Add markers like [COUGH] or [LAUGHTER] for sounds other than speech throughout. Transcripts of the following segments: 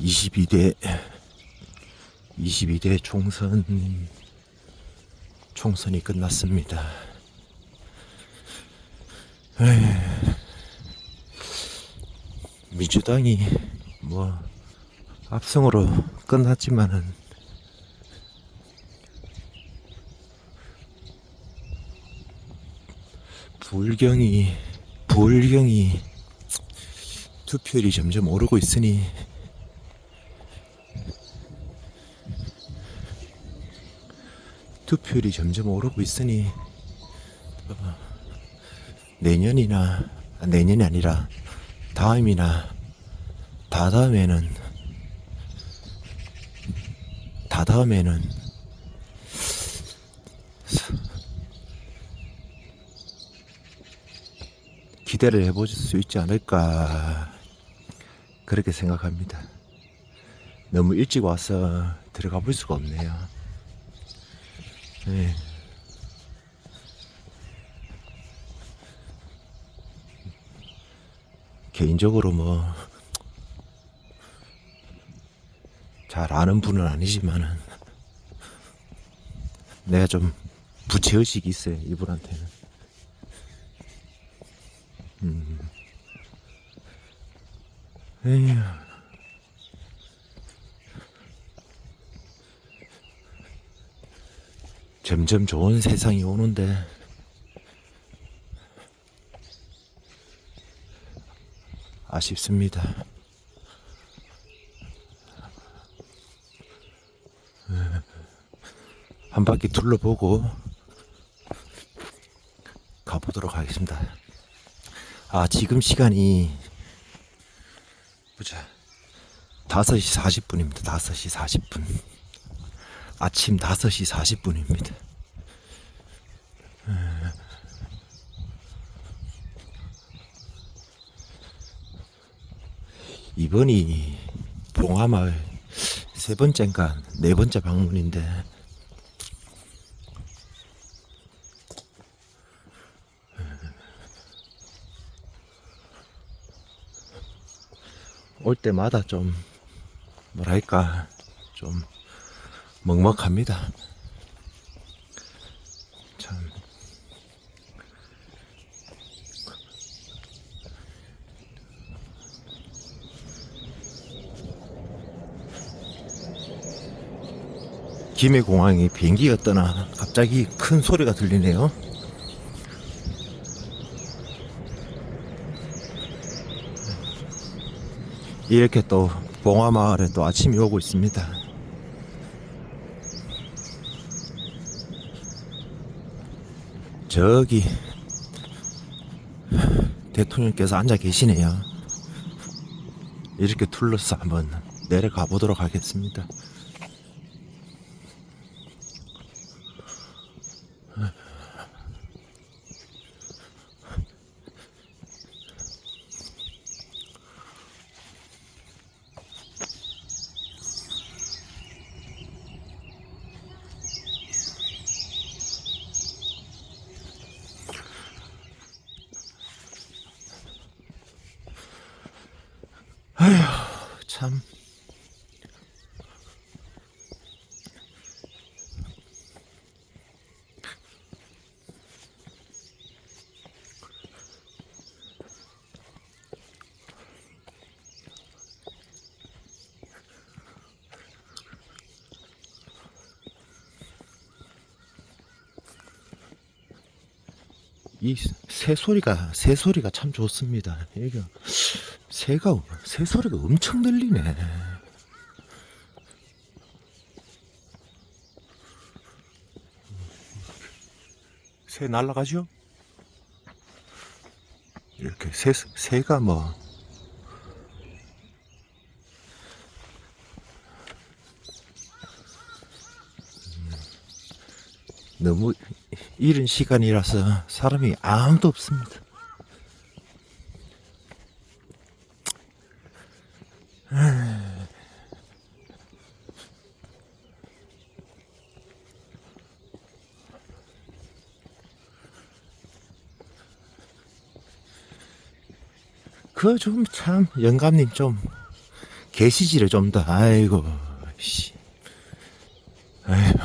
22대 22대 총선 총선이 끝났습니다. 민주당이 뭐 압승으로 끝났지만은 불경이 불경이 투표율이 점점 오르고 있으니 투표율이 점점 오르고 있으니 어, 내년이나 아, 내년이 아니라 다음이나 다다음에는 다다음에는 기대를 해보실 수 있지 않을까 그렇게 생각합니다. 너무 일찍 와서 들어가 볼 수가 없네요. 네. 개인적으로 뭐 잘 아는 분은 아니지만은 내가 좀 부채의식이 있어요 이분한테는. 에휴. 점점 좋은 세상이 오는데 아쉽습니다. 한 바퀴 둘러보고 가보도록 하겠습니다. 아, 지금 시간이 보자. 5시 40분입니다. 5시 40분. 아침 5시 40분입니다. 이번이 봉화마을 세 번째인가 네 번째 방문인데 올 때마다 좀 뭐랄까 좀 먹먹합니다. 참 김해공항에 비행기가 떠나 갑자기 큰 소리가 들리네요. 이렇게 또 봉화마을에 또 아침이 오고 있습니다. 저기 대통령께서 앉아 계시네요. 이렇게 둘러서 한번 내려가 보도록 하겠습니다. 참. 이 새 소리가 새 소리가 참 좋습니다. 이거 새가 새 소리가 엄청 들리네. 새 날라가죠? 이렇게 새 새가 뭐 음, 너무 이른 시간이라서 사람이 아무도 없습니다. [SIGHS] 그 좀 참 영감님 좀 게시지를 좀 더, 아이고, 씨. 아이고.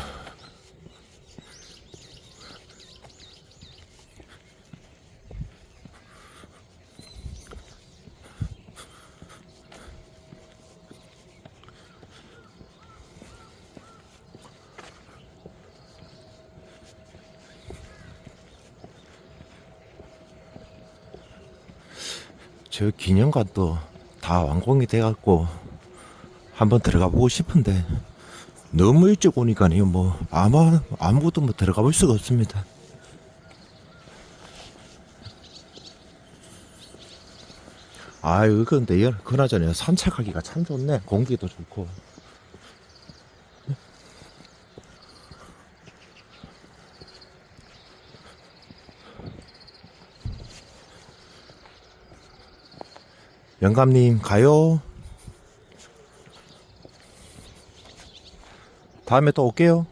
저 기념관도 다 완공이 돼갖고 한번 들어가 보고 싶은데 너무 일찍 오니까요. 뭐 아무 아무것도 뭐 들어가 볼 수가 없습니다. 아유 근데 여- 그나저나 산책하기가 참 좋네. 공기도 좋고 영감님 가요. 다음에 또 올게요